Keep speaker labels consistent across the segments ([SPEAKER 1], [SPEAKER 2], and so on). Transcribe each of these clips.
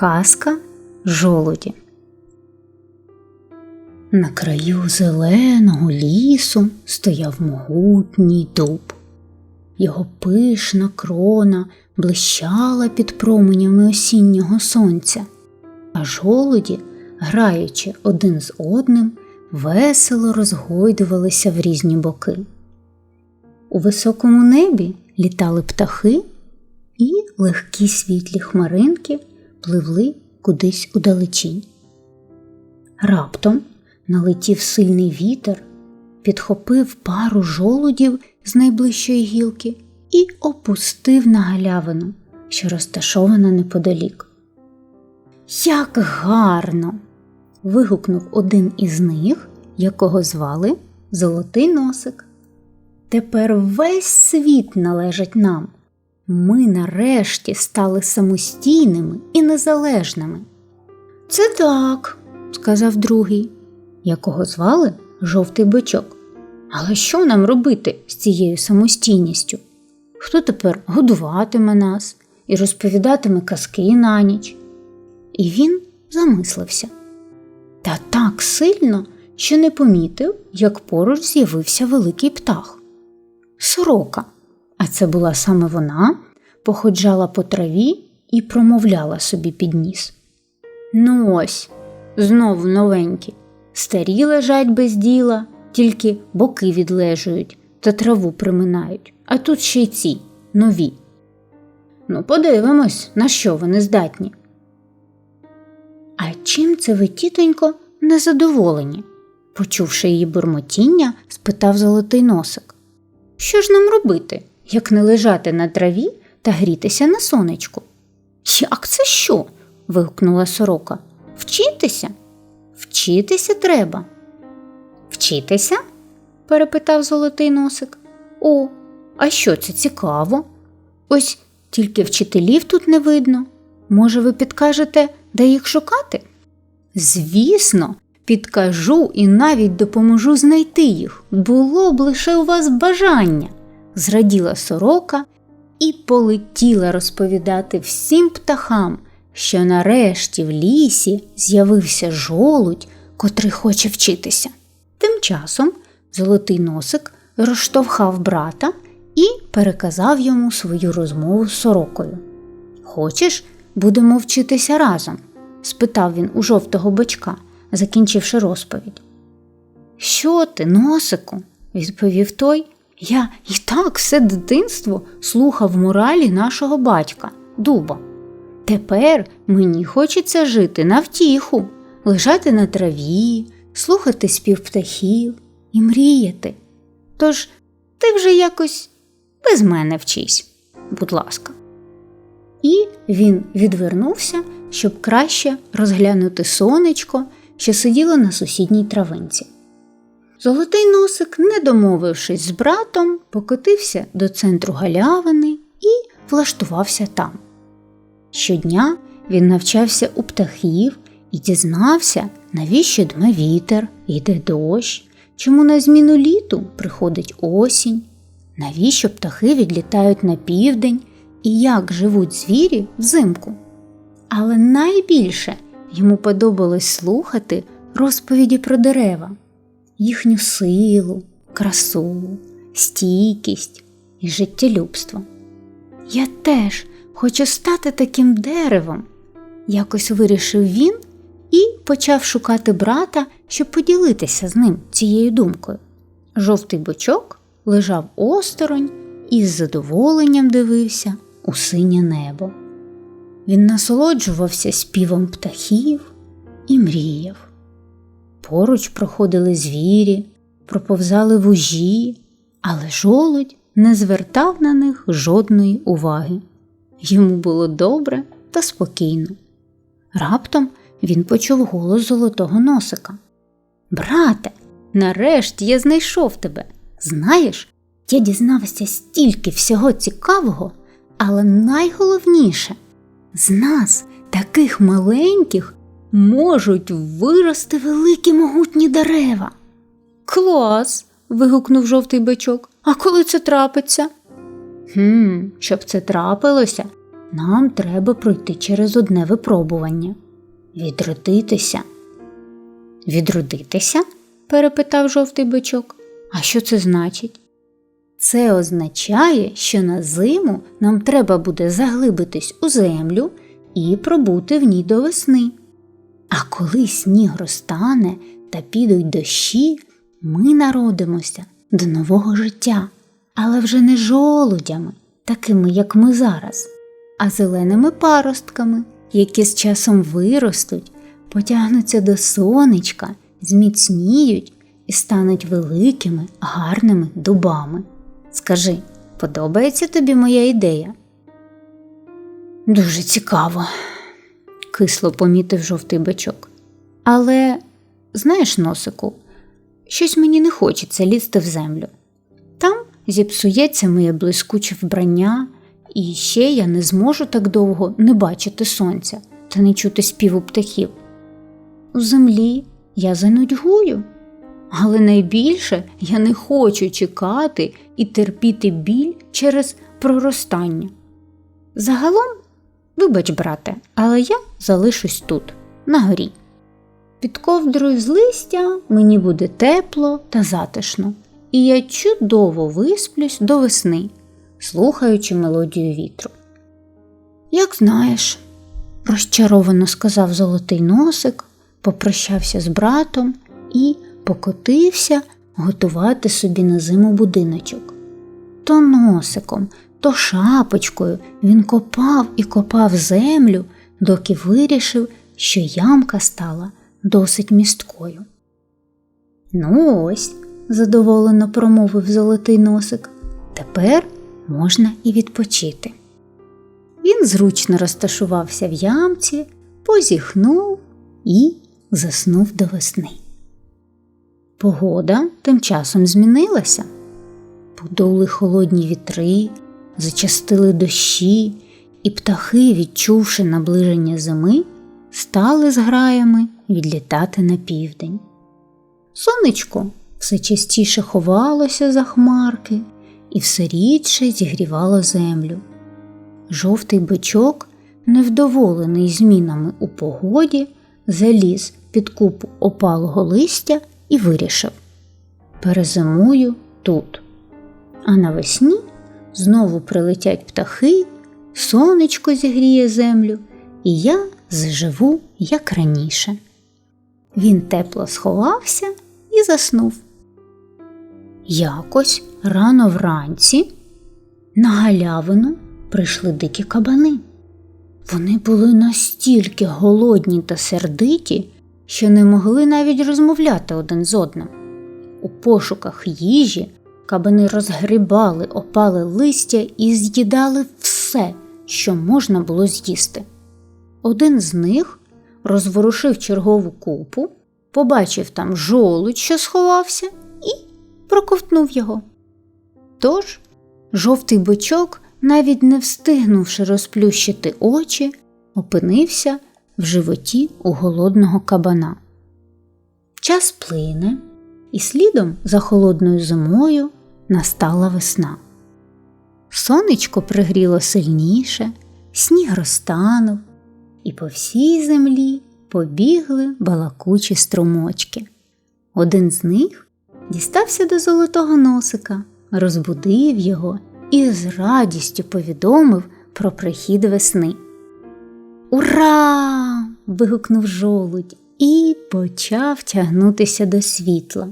[SPEAKER 1] Казка жолуді. На краю зеленого лісу стояв могутній дуб. Його пишна крона блищала під променями осіннього сонця, а жолуді, граючи один з одним, весело розгойдувалися в різні боки. У високому небі літали птахи, і легкі світлі хмаринки пливли кудись удалечінь. Раптом налетів сильний вітер, підхопив пару жолудів з найближчої гілки і опустив на галявину, що розташована неподалік. Як гарно! вигукнув один із них, якого звали Золотий носик. Тепер весь світ належить нам. Ми нарешті стали самостійними і незалежними. Це так, сказав другий, якого звали жовтий бичок. Але що нам робити з цією самостійністю? Хто тепер годуватиме нас і розповідатиме казки на ніч? І він замислився. Та так сильно, що не помітив, як поруч з'явився великий птах. Сорока, а це була саме вона, походжала по траві і промовляла собі під ніс. Ну ось, знову новенькі, старі лежать без діла, тільки боки відлежують та траву приминають, а тут ще й ці нові. Ну, подивимось, на що вони здатні. А чим це ви, тітонько, незадоволені? Почувши її бурмотіння, спитав золотий носик. Що ж нам робити, як не лежати на траві та грітися на сонечку? Як це що? вигукнула сорока. Вчитися? Вчитися треба. Вчитися? перепитав золотий носик. О, а що це цікаво? Ось тільки вчителів тут не видно. Може, ви підкажете, де їх шукати? Звісно, підкажу і навіть допоможу знайти їх. Було б лише у вас бажання, зраділа сорока і полетіла розповідати всім птахам, що нарешті в лісі з'явився жолудь, котрий хоче вчитися. Тим часом золотий носик розштовхав брата і переказав йому свою розмову з сорокою. Хочеш, будемо вчитися разом? спитав він у жовтого бочка, закінчивши розповідь. Що ти, носику? відповів той. Я і так все дитинство слухав моралі нашого батька, дуба. Тепер мені хочеться жити на втіху, лежати на траві, слухати спів птахів і мріяти. Тож ти вже якось без мене вчись, будь ласка. І він відвернувся, щоб краще розглянути сонечко, що сиділо на сусідній травинці. Золотий носик, не домовившись з братом, покотився до центру галявини і влаштувався там. Щодня він навчався у птахів і дізнався, навіщо дме вітер, йде дощ, чому на зміну літу приходить осінь, навіщо птахи відлітають на південь і як живуть звірі взимку. Але найбільше йому подобалось слухати розповіді про дерева, їхню силу, красу, стійкість і життєлюбство. Я теж хочу стати таким деревом, якось вирішив він і почав шукати брата, щоб поділитися з ним цією думкою. Жовтий бочок лежав осторонь і з задоволенням дивився у синє небо. Він насолоджувався співом птахів і мріяв. Поруч проходили звірі, проповзали вужі, але жолудь не звертав на них жодної уваги. Йому було добре та спокійно. Раптом він почув голос золотого носика. Брате, нарешті я знайшов тебе. Знаєш, я дізнався стільки всього цікавого, але найголовніше з нас, таких маленьких, можуть вирости великі могутні дерева. Клас. вигукнув жовтий бичок. А коли це трапиться? Хм, щоб це трапилося, нам треба пройти через одне випробування відродитися. Відродитися? перепитав жовтий бичок. А що це значить? Це означає, що на зиму нам треба буде заглибитись у землю і пробути в ній до весни. А коли сніг розтане та підуть дощі, ми народимося до нового життя, але вже не жолудями, такими, як ми зараз, а зеленими паростками, які з часом виростуть, потягнуться до сонечка, зміцніють і стануть великими, гарними дубами. Скажи, подобається тобі моя ідея? Дуже цікаво, кисло помітив жовтий бичок. Але, знаєш, носику, щось мені не хочеться лізти в землю. Там зіпсується моє блискуче вбрання, і ще я не зможу так довго не бачити сонця та не чути співу птахів. У землі я занудьгую, але найбільше я не хочу чекати і терпіти біль через проростання. Загалом, вибач, брате, але я залишусь тут, на горі. Під ковдрою з листя мені буде тепло та затишно, і я чудово висплюсь до весни, слухаючи мелодію вітру. Як знаєш, розчаровано сказав золотий носик, попрощався з братом і покотився готувати собі на зиму будиночок. То носиком, то шапочкою він копав і копав землю, доки вирішив, що ямка стала досить місткою. Ну ось, задоволено промовив золотий носик, тепер можна і відпочити. Він зручно розташувався в ямці, позіхнув і заснув до весни. Погода тим часом змінилася. Подули холодні вітри, зачастили дощі, і птахи, відчувши наближення зими, стали з граями відлітати на південь. Сонечко все частіше ховалося за хмарки і все рідше зігрівало землю. Жовтий бичок, невдоволений змінами у погоді, заліз під купу опалого листя і вирішив перезимую тут. А навесні знову прилетять птахи, сонечко зігріє землю, і я заживу, як раніше. Він тепло сховався і заснув. Якось рано вранці на галявину прийшли дикі кабани. Вони були настільки голодні та сердиті, що не могли навіть розмовляти один з одним. У пошуках їжі кабани розгрібали опале листя і з'їдали все, що можна було з'їсти. Один з них розворушив чергову купу, побачив там жолудь, що сховався, і проковтнув його. Тож жовтий бичок, навіть не встигнувши розплющити очі, опинився в животі у голодного кабана. Час плине, і слідом за холодною зимою настала весна. Сонечко пригріло сильніше, сніг розтанув, і по всій землі побігли балакучі струмочки. Один з них дістався до золотого носика, розбудив його і з радістю повідомив про прихід весни. Ура! вигукнув жолудь і почав тягнутися до світла.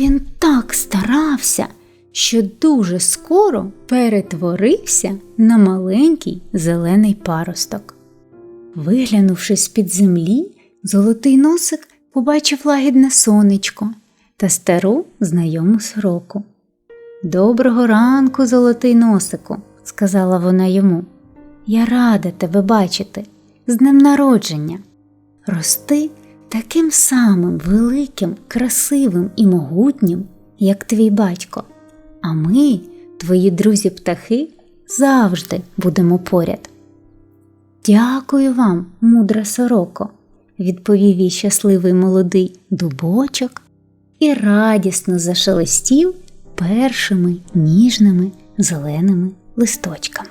[SPEAKER 1] Він так старався, що дуже скоро перетворився на маленький зелений паросток. Виглянувши з під землі, золотий носик побачив лагідне сонечко та стару знайому сороку. Доброго ранку, золотий носику, сказала вона йому. Я рада тебе бачити з днем народження. Рости таким самим великим, красивим і могутнім, як твій батько. А ми, твої друзі птахи, завжди будемо поряд. Дякую вам, мудра сороко, відповів їй щасливий молодий дубочок і радісно зашелестів першими ніжними зеленими листочками.